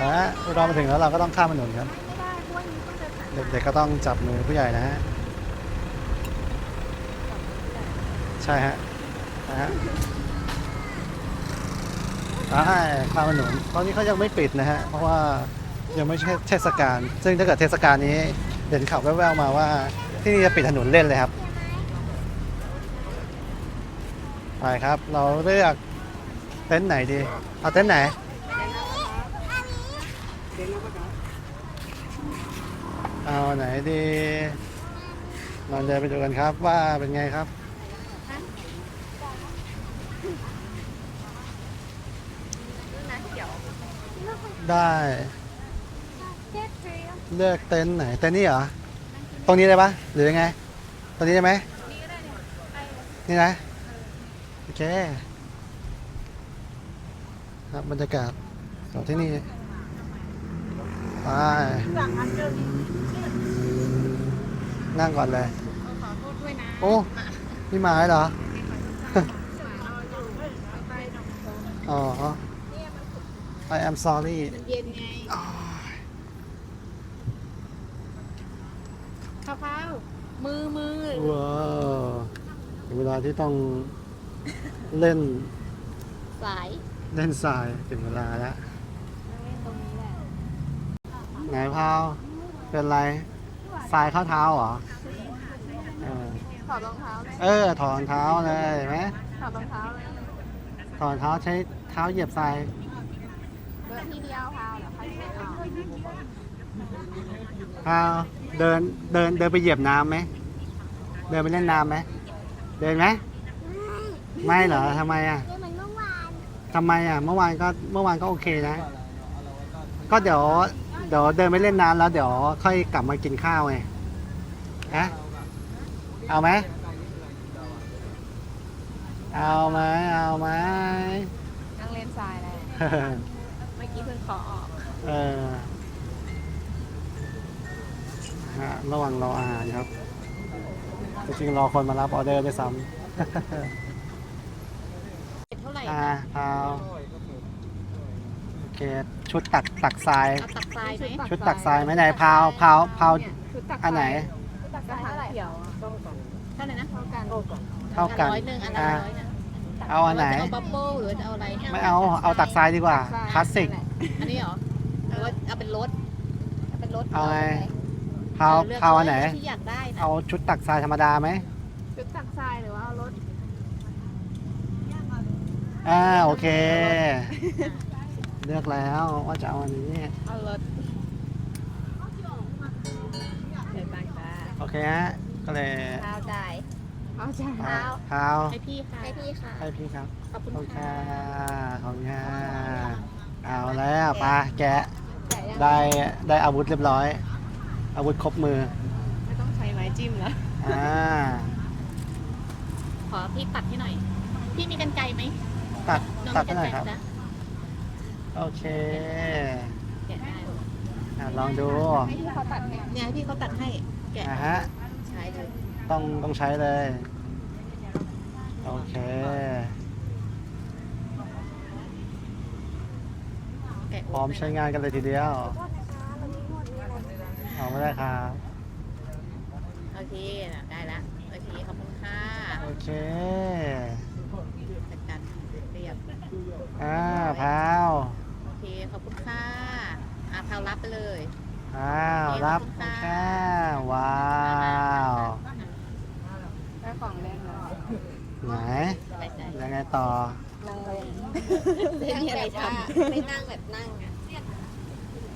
นะเรามาถึงแล้วเราก็ต้องข้ามถนนครับ ไม่ได้เพราะว่านี้ต้องเดินผ่านเด็กๆก็ต้องจับมือผู้ใหญ่นะฮะ ใช่ฮะ นะฮะใช่ข้ามถนนตอนนี้เขายังไม่ปิดนะฮะ เพราะว่ายังไม่ใช่เทศกาล ซึ่งถ้าเกิดเทศกาลนี้เห็นข่าวแว่วๆมาว่า ที่นี่จะปิดถนนเล่นเลยครับ ไปครับ เราเลือกเต็นท์ไหนดี เอาเต็นท์ไหน เอาไหนดีลองเดินไปดูกันครับว่าเป็นไงครับ ได้เลือกเต็นท์ไหนเต็นท์นี่เหรอ ตรงนี้ได้ปะหรือยังไง ตรงนี้ได้ไหมนี่ก็ได้เนี่ยไปเลยนี่นะ โอเค ครับบรรยากาศของที่นี่ ไปสั่งอันเดิมนั่งก่อนเลย ขอโทษด้วยนะโอ้นี่มาแล้วเหรอ อ๋อ I am sorry มันเย็นไงข้าวเ้ามือมือว้าวถึงเวลาที่ต้องเล่น สาย เล่นทรายถึงเวลาแล้ว เล่นตรงนี้แหละ ไหนพาว เป็นไรทรายเข้าเท้าเหรอเออถอดรองเท้าเลยเออ ถอนเท้าเลยเห็นไหมถอดรองเท้าเลยถอนเท้าใช้เท้าเหยียบทรายเดินทีเดียวเท้าเดี๋ยวค่อยเช็ดออกพาวเดินเดินเดินไปเหยียบน้ำไหมเดินไปเล่นน้ำไหมเดินไหมไม่เหรอทำไมอะเหมือนเมื่อวานทำไมอะเมื่อวานก็เมื่อวานก็โอเคนะ ก็เดี๋ยว เดี๋ยวเดินไปเล่นน้ำแล้วเดี๋ยวค่อยกลับมากินข้าวไงฮะเอาไหมเอาไหมเอาไหมนั่งเล่นทรายเลยเมื่อกี้เพิ่งขอออกเออฮะระหว่างรออาหารครับจริงๆรอคนมารับออเดอร์ด้วยซ้เท่าไหร่ำอ่าเอาโอเค ชุดตักตักทราย เอาตักทรายไหมชุดตักทรายไหมไหนพาวพาวพาวชุดตักอันไหนชุดตักทรายเท่าไหร่เขียวเท่าไหร่นะเท่ากันเท่ากัน ร้อยหนึ่งอันละอ่าร้อยนะเอาอันไหนจะเอาบับเบิ้ลหรือจะเอาอะไรไม่เอาเอาตักทรายดีกว่าคลาสสิก อันนี้เหรอหรือว่าเอาเป็นรถเอาเป็นรถเอาไง พาวเลืกพาวอันไหนที่อยากได้นะเอาชุดตักทรายธรรมดาไหมชุดตักทรายหรือว่าเอารถอ่าโอเค เลือกแล้วว่าจะเอาอันนี้ เอารถเดี๋ยวตังจ้าโอเคฮะ ก็เลยเท้าจ่ายเอาจ่ายพาเท้าวพาวให้พี่ค่ะให้พี่ค่ะ ให้พี่ครับ ขอบคุณค่ะ ขอบคุณค่ะ เอาแล้วไปาแกะ ได้ได้อาวุธเรียบร้อย อาวุธครบมือ ไม่ต้องใช้ไม้จิ้มแล้วอ่า ขอพี่ตัดให้หน่อย พี่มีกันไกไหมตัดตัดให้หน่อยครับ โอเคแกะได้อะลองดูให้พี่เขาตัดให้เนี่ยให้พี่เขาตัดให้ แกะอะฮะ ใช้เลยต้องต้องใช้เลย โอเค แกะพร้อมใช้งานกันเลยทีเดียวเอาไม่ได้ครับ โอเคน่ะได้ละโอเคขอบคุณค่ะโอเค จัดการเรียบ อ่าพาว โอเคขอบคุณค่ะอะพาวรับไปเลยอ้าวรับค่ะว้าวได้ของเล่นแล้วไหนไปใจยังไงต่อนั่งเล่นไม่มีอะไรทำไม่นั่งแบบนั่งอะ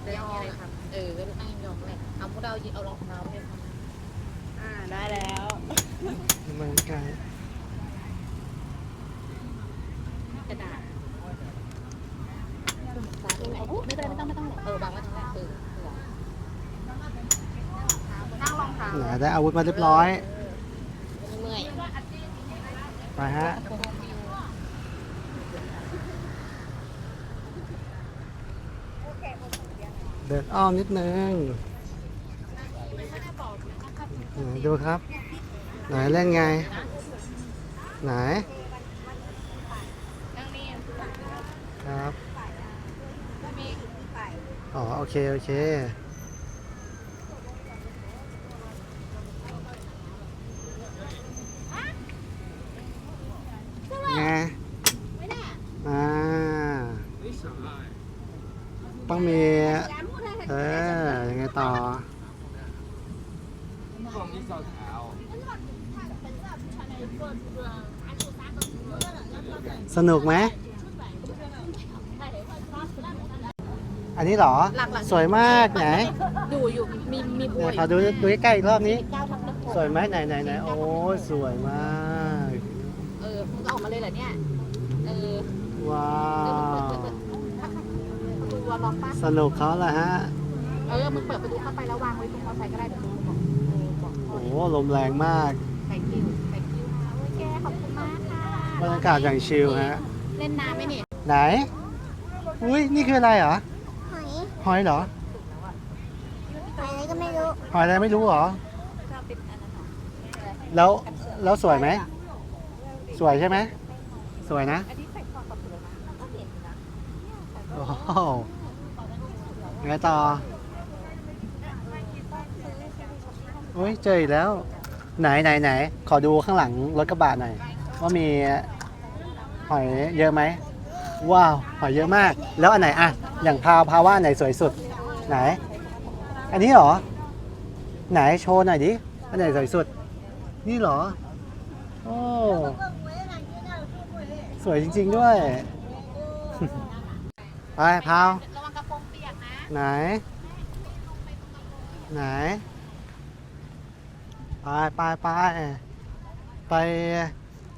ไม่มีอะไรทำเออก็นั่งยองเลยเอาพวกเราเอารองเท้าไปทำอ่าได้แล้วเหมือนกันกระดาษ ไม่เป็นไรไม่ต้องไม่ต้องเออวางไว้ตรงแรกเออนั่งรองเท้าไหนได้อาวุธมาเรียบร้อย เมื่อยไปฮะ เดินอ้อมนิดนึงไหนดูครับ ไหนเล่นไง ไหน ครับ อ๋อ โอเค โอเค ไง อ่า ต้องมี เออ ยังไงต่อ สนุกไหม อันนี้เหรอ หลักๆสวยมากไหนอยู่อยู่มีมีบัเดี๋วยวขอดูดูใกล้ๆอีกรอบนี้ เก้าทับหนึ่งสวยไหมไหนไหนไหนโอ้สวยมาก เออมึงก็ออกมาเลยเหรอเนี่ยเออว้าเออมึงเปิดวเปิดเปิดประตูวัวล็อกปะสนุกเขาละฮะ เออมึงเปิดประตูเข้าไปแล้ววางไว้ตรงมอเตอร์ไซค์ก็ได้เดี๋ยวมึงบอกเออบอกโอ้ลมแรงมากแตงคิวแตงคิวค่ะโอเคขอบคุณมากค่ะบรรยากาศอย่างชิลฮะ เล่นน้ำไหมเนี่ยไหน อุ้ยนี่คืออะไรเหรอ หอยเหรอ หอยอะไรก็ไม่รู้หอยอะไรไม่รู้เหรอ แล้วแล้วสวยไหม สวยใช่ไหม สวยนะโอ้โหไงต่ออุ้ยเจออีกแล้ว ไหนไหนไหนขอดูข้างหลังรถกระบะหน่อย ว่ามีหอยเยอะไหม ว้าวหอยเยอะมาก แล้วอันไหนอะอย่างพาวพาว่าไหนสวยสุด ไหน อันนี้เหรอ ไหนโชว์หน่อยดิอันไหนสวยสุด นี่เหรอ โอ้สวยจริง ๆ ด้วยไปพาวระวังกระโปรงเปียกนะ ไหน ไหนไปไปไปไป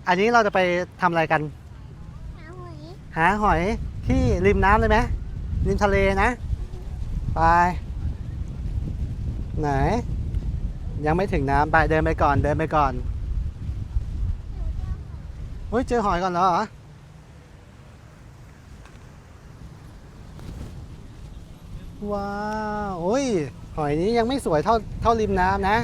อันนี้เราจะไปทำอะไรกัน หาหอยที่ริมน้ำเลยไหมริมทะเลนะ ไป ไหน ยังไม่ถึงน้ำไปเดินไปก่อนเดินไปก่อนเฮ้ยเจอหอยก่อนแล้วเหรอว้าวโอ้ย หอยนี้ยังไม่สวยเท่าเท่าริมน้ำนะ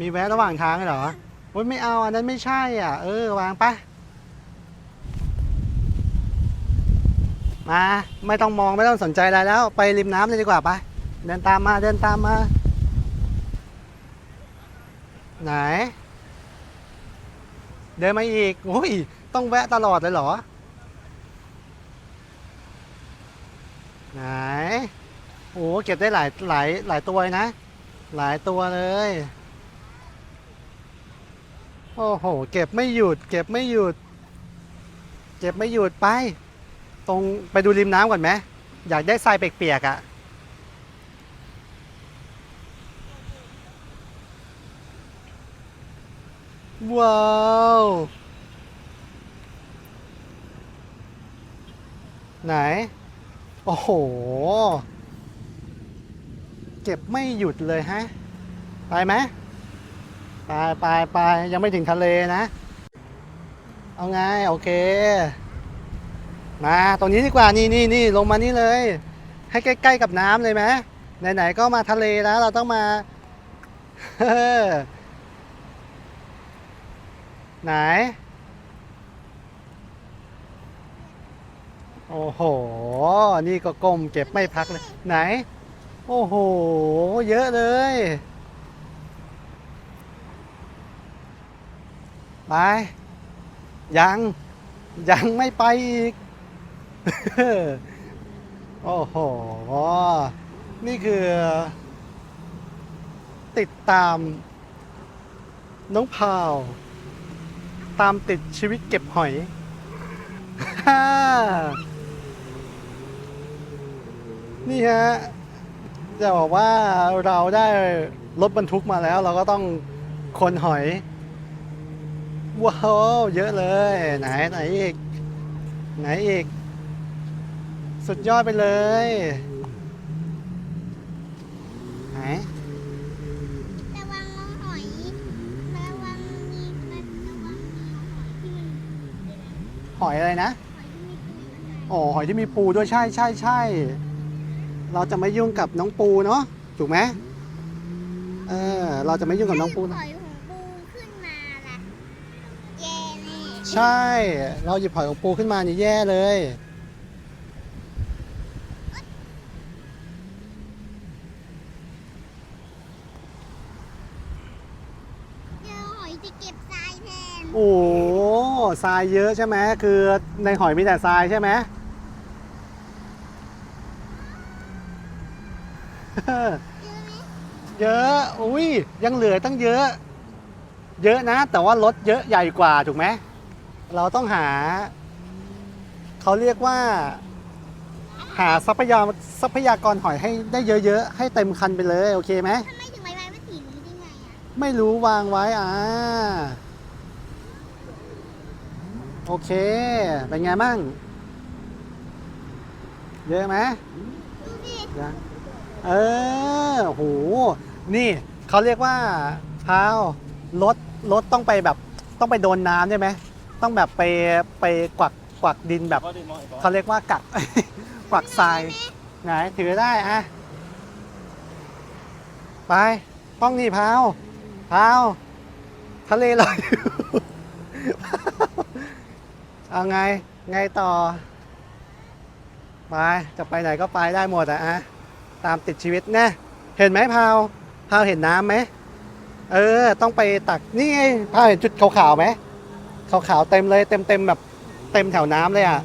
มีแวะระหว่างทางเหรอ อ้ยไม่เอาอันนั้นไม่ใช่อะ เออ วางปะมา ไม่ต้องมองไม่ต้องสนใจอะไรแล้ว ไปริมน้ำเลยดีกว่าปะเดินตามมาเดินตามมา ไหน เดินมาอีกโอ้ยต้องแวะตลอดเลยเหรอ ไหนโอ้เก็บได้หลายหลายหลายตัวนะ หลายตัวเลย โอ้โห เก็บไม่หยุด เก็บไม่หยุด เก็บไม่หยุดไป ตรงไปดูริมน้ำก่อนไหมอยากได้ทรายเปียกๆอะ่ะ ว้าวไหน โอ้โห เก็บไม่หยุดเลยฮะ ไปไหม ไปไปไปยังไม่ถึงทะเลนะ เอาไงโอเค มาตรงนี้ดีกว่านี่นี่นี่ลงมานี่เลย ให้ใกล้ ๆ กับน้ำเลยไหมไหนๆก็มาทะเลแล้วเราต้องมาไหน โอ้โห นี่ก็ก้มเก็บไม่พักเลย ไหน โอ้โห เยอะเลย ไป ยัง ยังไม่ไปอีก โอ้โห นี่คือ ติดตาม น้องพาว ตามติดชีวิตเก็บหอย นี่ฮะจะบอกว่าเราได้รถบรรทุกมาแล้ว เราก็ต้องคนหอย ว้าวเยอะเลย ไหนไหนอีก ไหนอีก สุดยอดไปเลยไหนระวังหอยระวังมีมันระวังมีหอยที่มันหอยอะไรนะหอยที่มีปูอยู่ข้างในอ๋อหอยที่มีปูด้วยใช่ใช่ใช่เราจะไม่ยุ่งกับน้องปูเนาะถูกไหมเออเราจะไม่ยุ่งกับน้องปูหนะอยของปูขึ้นมาล่ะแย่แน่ ใใช่ เราหยิบหอยของปูขึ้นมานี่แย่เลย เจอหอยจะเก็บทรายแทน โอ้โหทรายเยอะใช่ไหมคือในหอยมีแต่ทรายใช่ไหม เจอไหมเยอะ อุ้ยยังเหลือตั้งเยอะ เยอะนะ แต่ว่ารถเยอะใหญ่กว่าถูกไหม เราต้องหา เขาเรียกว่า หาทรัพยากรทรัพยากรหอยให้ได้เยอะๆ ให้เต็มคันไปเลย โอเคไหม ทำไมถึงไว้ไว้ว่าสีนี้ได้ไงอะไม่รู้วางไว้อ่าโอเค เป็นไงบ้าง เยอะไหมดูดินะเออโหนี่เขาเรียกว่าพาวรถรถต้องไปแบบต้องไปโดนน้ำใช่ไหม ต้องแบบไปไปกวักกวักดินแบบเขาเรียกว่ากัก กวักทรายไหนถือได้อะไปต้องนี่พาวพาวทะเลลอยอยู่เอาไง ไงต่อไปจะไปไหนก็ไปได้หมดอะอะตามติดชีวิตนะ เห็นไหมพาวพาวเห็นน้ำไหมเออ ต้องไปตักนี่ไงพาวเห็นจุดขาวๆไหม ขาวๆเต็มเลยเต็มเต็มๆแบบเต็มแถวน้ำเลยอะ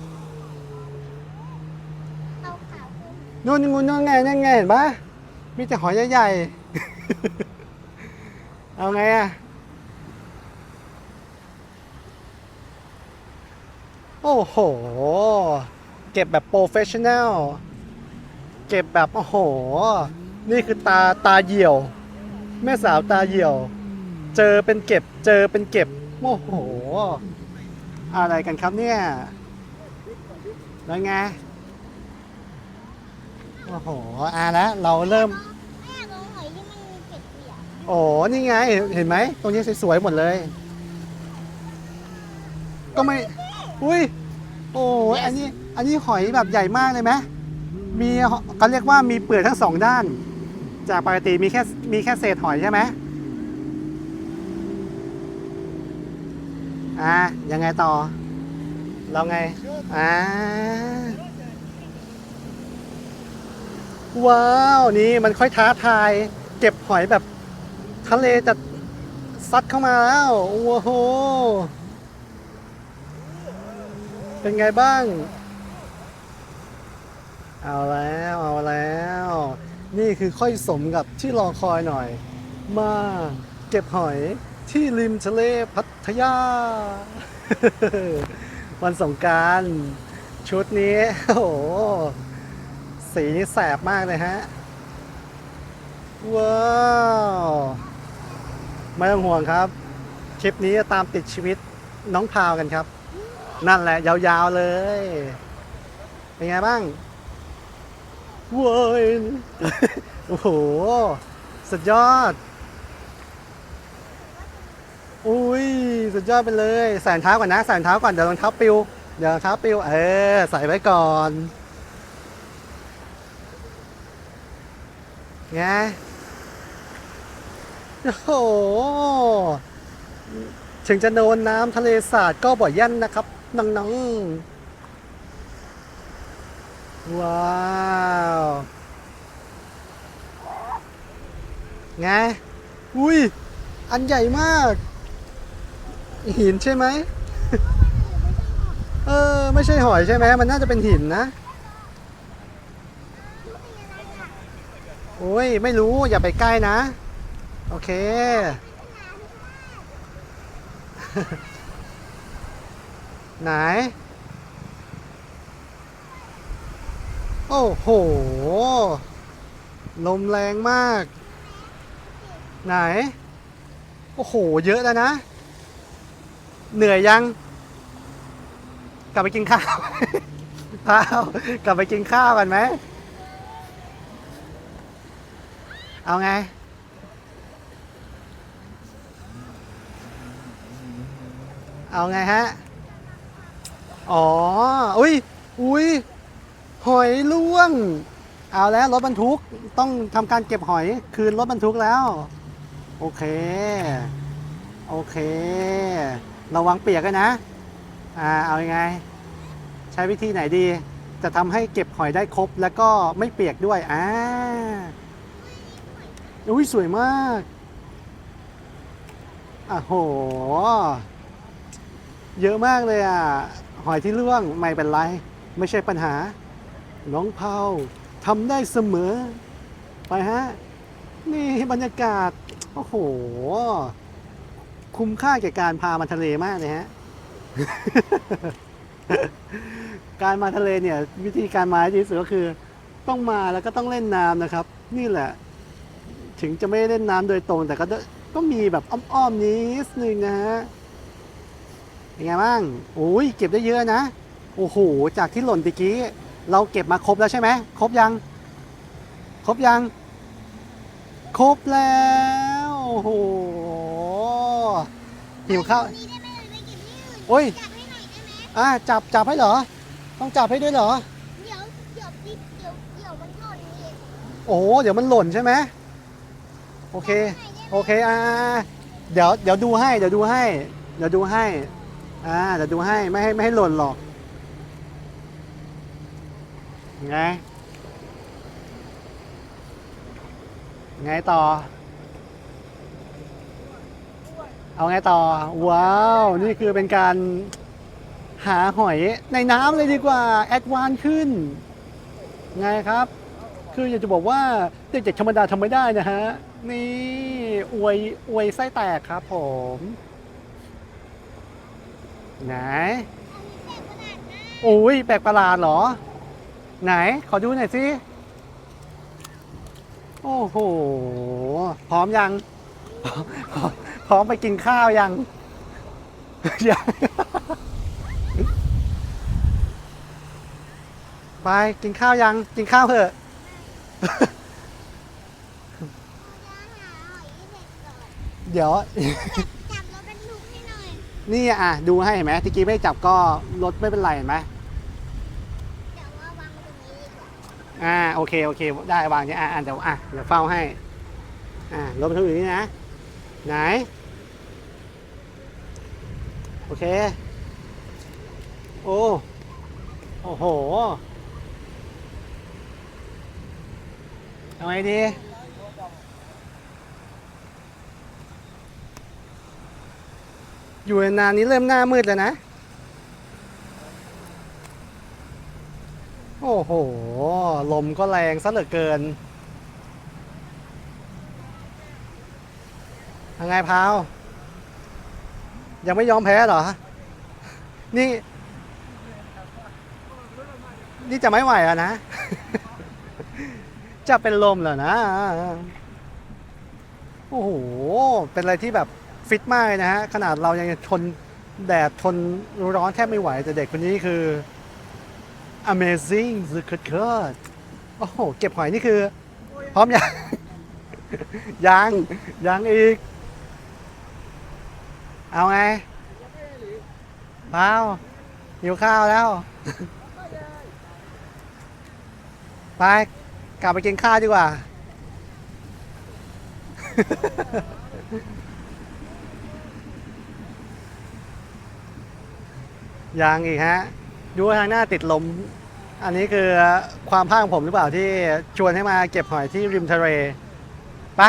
เอาขาวขึ้นนู่นนู่นนู่นไงนั่นไงเห็นปะมีแต่หอยใหญ่ๆ เอาไงอะโอ้โห เก็บแบบโปรเฟชชั่นแนล เก็บแบบโอ้โห นี่คือตาตาเหี่ยว แม่สาวตาเหี่ยว เจอเป็นเก็บ เจอเป็นเก็บ โอ้โห อะไรกันครับเนี่ยแล้วไง โอ้โหอะแล้วเราเริ่ม แม่ลงหอยที่มันมีเกล็ดเหลี่ยมโอ้นี่ไง เห็นไหม ตรงนี้สวยๆหมดเลย ก็ไม่ อุ้ย โอ้ยอันนี้ อันนี้หอยแบบใหญ่มากเลยไหมมีเขาเรียกว่ามีเปลือกทั้งสองด้าน จากปกติมีแค่ มีแค่เศษหอยใช่ไหม อะยังไงต่อ เราไง อ่า ว้าว นี่มันค่อยท้าทาย เก็บหอยแบบทะเลจะซัดเข้ามาแล้วโอ้โห เป็นไงบ้าง เอาแล้วเอาแล้ว นี่คือค่อยสมกับที่รอคอยหน่อย มาเก็บหอย ที่ริมทะเลพัทยา วันสงการชุดนี้ โอ้โห สีนี่แสบมากเลยฮะ ว้าว ไม่ต้องห่วงครับ คลิปนี้จะตามติดชีวิตน้องพาวกันครับ นั่นแหละ ยาวๆเลย เป็นไงบ้างเว้ยโอ้โห สุดยอด อุ้ยสุดยอดไปเลยใส่รองเท้าก่อนนะใส่รองเท้าก่อนเดี๋ยวรองเท้าปิวเดี๋ยวรองเท้าปิวเออใส่ไว้ก่อนไงโอ้โหถึงจะโดนน้ำทะเลสาดก็บ่อยยันนะครับน้องๆว้าวไงอุ้ยอันใหญ่มาก หินใช่ไหมเออ ไม่ใช่หอยใช่ไหมมันน่าจะเป็นหินนะ โอ้ย ไม่รู้อย่าไปใกล้นะ โอเค ไหน โอ้โห ลมแรงมาก ไหน โอ้โห เยอะแล้วนะ เหนื่อยยัง กลับไปกินข้าวพาวกลับไปกินข้าวกันไหม เอาไง เอาไงฮะ อ๋อ อุ้ย อุ้ย หอยล่วง เอาแล้วรถบรรทุกต้องทำการเก็บหอยคืนรถบรรทุกแล้ว โอเค โอเค ระวังเปียกกันนะอ่าเอายังไง ใช้วิธีไหนดี จะทำให้เก็บหอยได้ครบแล้วก็ไม่เปียกด้วยอ่าอุ้ยสวยมากอะโห เยอะมากเลยอะ หอยที่ร่วงไม่เป็นไร ไม่ใช่ปัญหา น้องเผาทำได้เสมอ ไปฮะ นี่บรรยากาศ โอ้โห คุ้มค่าแก่การพามาทะเลมากเลยฮะ การมาทะเลเนี่ย วิธีการมาที่สุดก็คือ ต้องมาแล้วก็ต้องเล่นน้ำนะครับ นี่แหละ ถึงจะไม่ได้เล่นน้ำโดยตรง แต่ก็ได้ก็มีแบบอ้อมๆนิดนึงนะฮะเป็นไงบ้างโอ้ยเก็บได้เยอะนะ โอ้โห จากที่หล่นตะกี้ เราเก็บมาครบแล้วใช่ไหมครบยัง ครบยัง ครบแล้ว โอ้โห หิวข้าวนี่ได้ไหมเลยไปเก็บที่อื่นโอ้ยจับให้หน่อยได้ไหมอะจับจับให้เหรอ ต้องจับให้ด้วยเหรอ เดี๋ยวเดี๋ยวเดี๋ยวเดี๋ยวมันหล่นอีกโอ้โหเดี๋ยวมันหล่นใช่ไหมโอเค โอเคอ่าเดี๋ยวเดี๋ยวดูให้เดี๋ยวดูให้ เดี๋ยวดูให้อ่าเดี๋ยวดูให้ไม่ให้ไม่ให้หล่นหรอกไงไงต่อ เอาไงต่อ ว้าว นี่คือเป็นการหาหอยในน้ำเลยดีกว่า แอดวานขึ้น ไงครับ คืออยากจะบอกว่าเด็กๆธรรมดาทำไม่ได้นะฮะ นี่ อวยอวยไส้แตกครับผม ไหน โอ้ยแปลกประหลาดเหรอ ไหน ขอดูหน่อยสิ โอ้โห พร้อมยัง ร้อมพร้อมไปกินข้าวยัง ยัง ไปกินข้าวยัง กินข้าวเถอะเดี๋ยวหาหอยให้เด็กก่อนเดี๋ยว จับรถบรรทุกให้หน่อย นี่อะ ดูให้เห็นไหมตะกี้ไม่ได้จับก็รถไม่เป็นไรเห็นไหมเดี๋ยวว่าวางตรงนี้ดีกว่าอ่าโอเคโอเค ได้วางเนี่ยอะอะเดี๋ยวอะเดี๋ยวเฝ้าให้ อ่ารถบรรทุกอยู่นี่นะ ไหนโอเค โอ้โอ้โหเอาไงดีอยู่นานนี้เริ่มหน้ามืดแล้วนะ โอ้โห ลมก็แรงซะเหลือเกินยังไงพาว ยังไม่ยอมแพ้เหรอ นี่ นี่จะไม่ไหวแล้วนะ จะเป็นลมเหรอนะ โอ้โห เป็นอะไรที่แบบฟิตมากนะฮะ ขนาดเรายังทนแดดทนร้อนแทบไม่ไหว แต่เด็กคนนี้คือ Amazing สุดเกิดโอ้โห เก็บหอยนี่คือ พร้อมยัง ยัง ยังอีก เอาไงเปล่าหิวข้าวแล้ว ไป กลับไปกินข้าวดีกว่า ยังอีกฮะ ดูทางหน้าติดลม อันนี้คือความภาคของผมหรือเปล่าที่ชวนให้มาเก็บหอยที่ริมทะเล ไป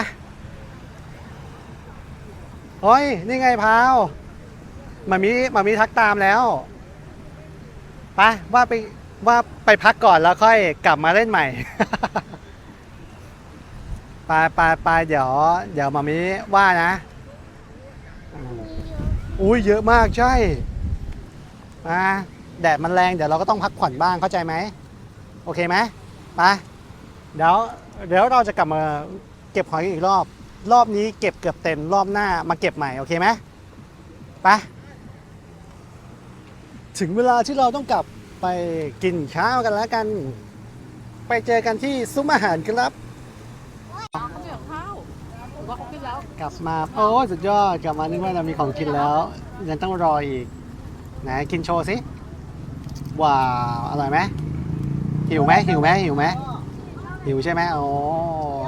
ะโอ้ย นี่ไงพาวมามีมามีทักตามแล้วไปะว่าไปว่าไปพักก่อนแล้วค่อยกลับมาเล่นใหม่ ไปไปไปเดี๋ยว เดี๋ยวมามีว่านะ อุ้ยเยอะมากใช่อ่าแดดมันแรงเดี๋ยวเราก็ต้องพักผ่อนบ้างเข้าใจไหม โอเคไหมไปเดี๋ยวเดี๋ยวเราจะกลับมาเก็บหอยอีกรอบ รอบนี้เก็บเกือบเต็มรอบหน้ามาเก็บใหม่ โอเคไหมไปถึงเวลาที่เราต้องกลับไปกินข้าวกันแล้วกัน ไปเจอกันที่ซุ้มอาหารครับ เขาไม่ของข้าวผมว่าเขากินแล้ว กลับมาโอ้สุดยอดกลับมานึกว่าเรามีของกินแล้ว ยังต้องรออีกไหนกินโชว์สิว้าวอร่อยไหมหิวไหมหิวไหมหิวไหมหิวใช่ไหมโอ้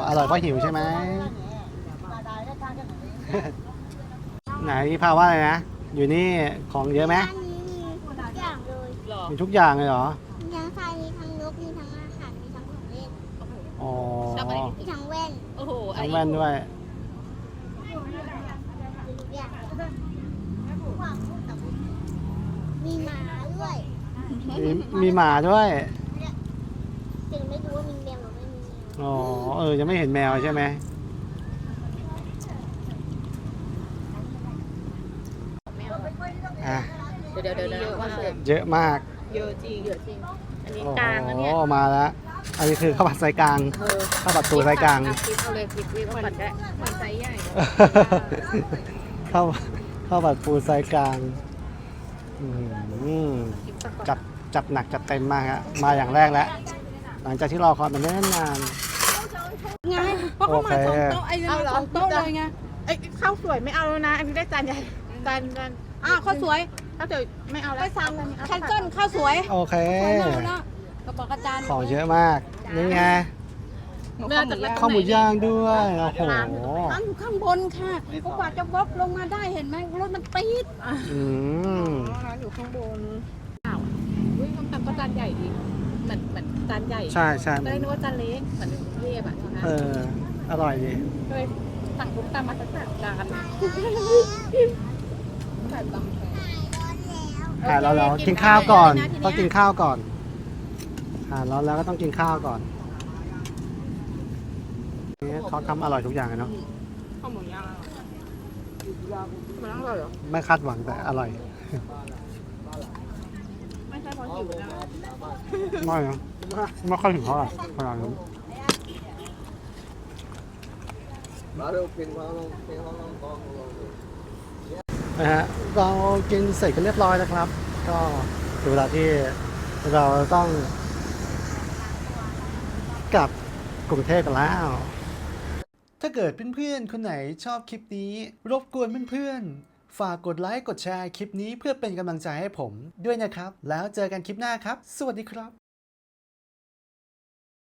อร่อยเพราะหิวใช่ไหม ไหนพี่พาว่าอะไรนะ อยู่นี่ของเยอะไหมอันนี้มีมีทุกอย่างเลยเหรอ มีทั้งทรายมีทั้งนกมีทั้งอาหารมีทั้งของเล่นโอ้โหอ๋อชอบอะไรมีทั้งแว่นโอ้โหอะไรทั้งแว่นด้วย มีทุกอย่างมีหมาด้วยมีมีหมาด้วยแต่ไม่รู้ว่ามีแมวหรือไม่มีแมวอ๋อ เออ ยังไม่เห็นแมวใช่ไหม อะเดี๋ยวเดี๋ยวเดี๋ยวเยอะมากเลยเยอะมากเยอะจริงเยอะจริง อันนี้โอ้กลางนะเนี่ยโหมาแล้ว อันนี้คือข้าวผัดไซกลางเออข้าวผัดตูไซกลางอะคลิปเอาเลยคลิปวิวก่อนได้เหมือนไซส์ใหญ่ข้าวข้าวผัดปูไซกลางอืมคลิปสักก่อนจัดจัดหนักจัดเต็มมากฮะมาอย่างแรกแล้ว หลังจากที่รอคอยมาเนิ่นนาน ไงเพราะเขามาสองโอเคโต๊ะไอ้นี่เอาเหรอสองโต๊ะเลยไงเอ้ยข้าวสวยไม่เอาแล้วนะอันนี้ได้จานใหญ่จานจาน อ้าวข้าวสวยข้าวสวยไม่เอาแล้วไปสั่งแคนเซิลข้าวสวยโอเค สวยมากแล้วกระบอกอาจารย์ของเยอะมาก นี่ไงเนื้อจากข้าวหมูย่างด้วย โอ้โหร้านอยู่ข้างบนค่ะก็กว่าจะวบลงมาได้เห็นไหมรถมันติดอืมร้านอยู่ข้างบนอ้าวอุ้ยส้มตำก็จานใหญ่ดีเหมือนเหมือนจานใหญ่ใช่ใช่ไม่ได้นึกว่าจานเล็กเหมือนกรุงเทพอะใช่ไหมเออ อร่อยดีก็เลยสั่งส้มตำมาสักสาม จานใส่ตำแทนหาร้อนแล้วกินข้าวก่อน ต้องกินข้าวก่อนหาร้อนแล้วก็ต้องกินข้าวก่อนนี่เขาทำอร่อยทุกอย่างเลยเนาะข้าวหมูย่างมันอร่อยเหรอไม่คาดหวังแต่อร่อยไม่ใช่เพราะหิวนะไม่นะไม่ค่อยถึงเท่าไหร่ขนาดนั้นนะฮะเรากินเสร็จกันเรียบร้อยแล้วครับ ก็ถึงเวลาที่เราต้องกลับกรุงเทพกันแล้ว ถ้าเกิดเพื่อนๆ คนไหนชอบคลิปนี้ รบกวนเพื่อนๆ ฝากกดไลค์ กดแชร์คลิปนี้เพื่อเป็นกำลังใจให้ผมด้วยนะครับ แล้วเจอกันคลิปหน้าครับ สวัสดีครับ